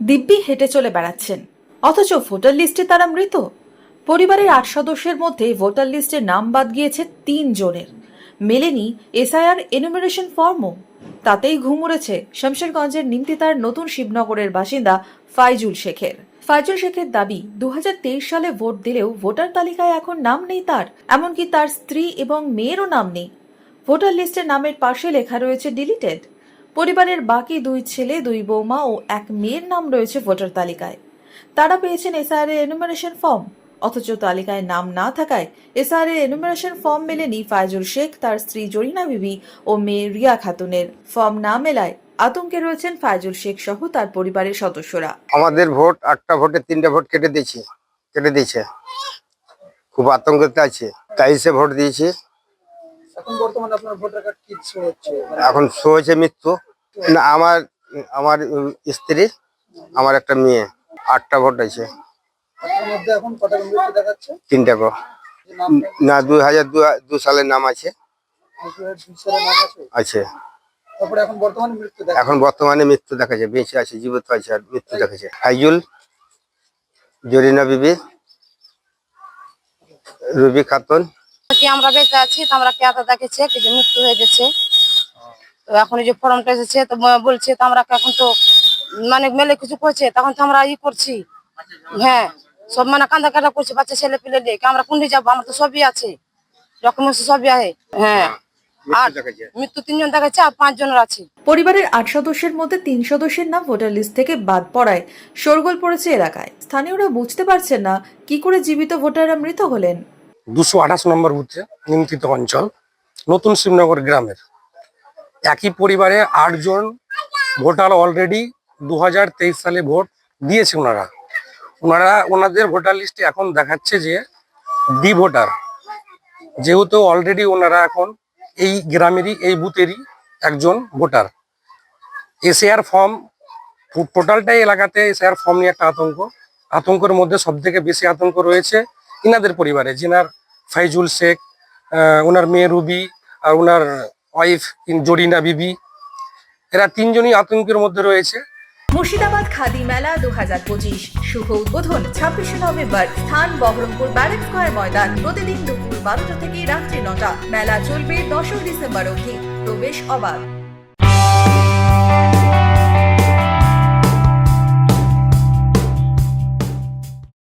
দিব্যি হেঁটে চলে বেড়াচ্ছেন। অথচ ভোটার লিস্টে তারা মৃত। পরিবারের আট সদস্যের মধ্যে ভোটার লিস্টে নাম বাদ গিয়েছে তিন জনের। মেলেনি এসআইআর এনুমারেশন ফর্মও। তাতেই ঘুম শমশেরগঞ্জের নিমতিতার নতুন শিবনগরের বাসিন্দা ফাইজুল শেখের। ফাইজুল শেখের দাবি দু হাজার তেইশ সালে ভোট দিলেও ভোটার তালিকায় এখন নাম নেই তার, এমনকি তার স্ত্রী এবং মেয়েরও নাম নেই। ভোটার লিস্টের নামের পাশে লেখা রয়েছে ডিলিটেড। পরিবারের বাকি দুই ছেলে, দুই বৌমা ও এক মেয়ের নাম রয়েছে ভোটার তালিকায়। তারা পেয়েছেন এসআর এর এনুমারেশন ফর্ম অথচ তালিকায় নাম না থাকায় এসআর এর এনুমারেশন ফর্ম মেলেনি ফায়জুল শেখ, তার স্ত্রী জরিনা বিবি ও মেয়ে রিয়া খাতুনের। ফর্ম না মেলায় আতঙ্কে রয়েছেন ফায়জুল শেখ সহ তার পরিবারের সদস্যরা। আমাদের ভোট আটটা ভোটে তিনটা ভোট কেটে দিয়েছি, কেটে দিয়েছে। খুব আতঙ্কতে আছে তেইশে ভোট দিয়েছি। এখন বর্তমানে আপনার ভোটার কার্ড কি শো হচ্ছে? মানে এখন শো হয়েছে মৃত্যু। না আমার আমার স্ত্রী আমার একটা মেয়ে আটটা ভোট আছে মধ্যে এখন কটা মৃত্যু দেখাচ্ছে? তিনটা গো না দুই হাজার দু সালের নাম আছে। আছে? তারপরে এখন বর্তমানে মৃত্যু দেখা এখন বর্তমানে মৃত্যু দেখাচ্ছে বেঁচে আছে জীবিত আছে আর মৃত্যু দেখাচ্ছে। ফাইজুল জরিনা বিবি রুবি খাতুন কি আমরা বেঁচে আছি? তো আমরা কেতা দেখেছে কি যে মৃত্যু হয়ে গেছে। তো এখন এই যে ফর্মটা এসেছে তো বলছে তো আমরা এখন তো মানে মেলে কিছু করছে? তখন তো আমরা ই করছি। হ্যাঁ সব মানে কান্দা কাটা করছে বাচ্চা ছেলে পেলে নিয়ে আমরা কোনটি যাব? আমার তো সবই আছে। ডকুমেন্টস সবই আছে। হ্যাঁ মৃত্যু তিনজন দেখাচ্ছে আর পাঁচ জনের আছে। পরিবারের আট সদস্যের মধ্যে তিন সদস্যের নাম ভোটার লিস্ট থেকে বাদ পড়ায়। শোরগোল পড়েছে এলাকায়। স্থানীয়রা বুঝতে পারছেন না কি করে জীবিত ভোটাররা মৃত হলেন। দুশো আঠাশ নম্বর বুথে নিমন্ত্রিত অঞ্চল, নতুন শিবনগর গ্রামের। একই পরিবারে আটজন ভোটার অলরেডি দু হাজার তেইশ সালে ভোট দিয়েছে ওনারা। ওনারা, ওনাদের ভোটার লিস্টে এখন দেখাচ্ছে যে ডি ভোটার। যেহেতু অলরেডি ওনারা এখন এই গ্রামেরই, এই বুথেরই একজন ভোটার। এসএআর ফর্ম, টোটালটাই এলাকাতে এসআর ফর্ম নিয়ে একটা আতঙ্ক। আতঙ্কের মধ্যে সব থেকে বেশি আতঙ্ক রয়েছে ইনাদের পরিবারে, যিনার ফাইজুল শেখ ওনার মেয়ে রুবি আর ওনার ওয়াইফ জরিনা বিবি। এরা তিনজনই আতঙ্কের মধ্যে রয়েছে। মুর্শিদাবাদ খাদি মেলা দু হাজার পঁচিশ শুভ উদ্বোধন, ছাব্বিশে নভেম্বর, স্থান বহরমপুর ব্যারেক স্কোয়ার ময়দান। প্রতিদিন দুপুর বারোটা থেকে রাত্রি নটা। মেলা চলবে দশই ডিসেম্বর অবধি। প্রবেশ অবাধ।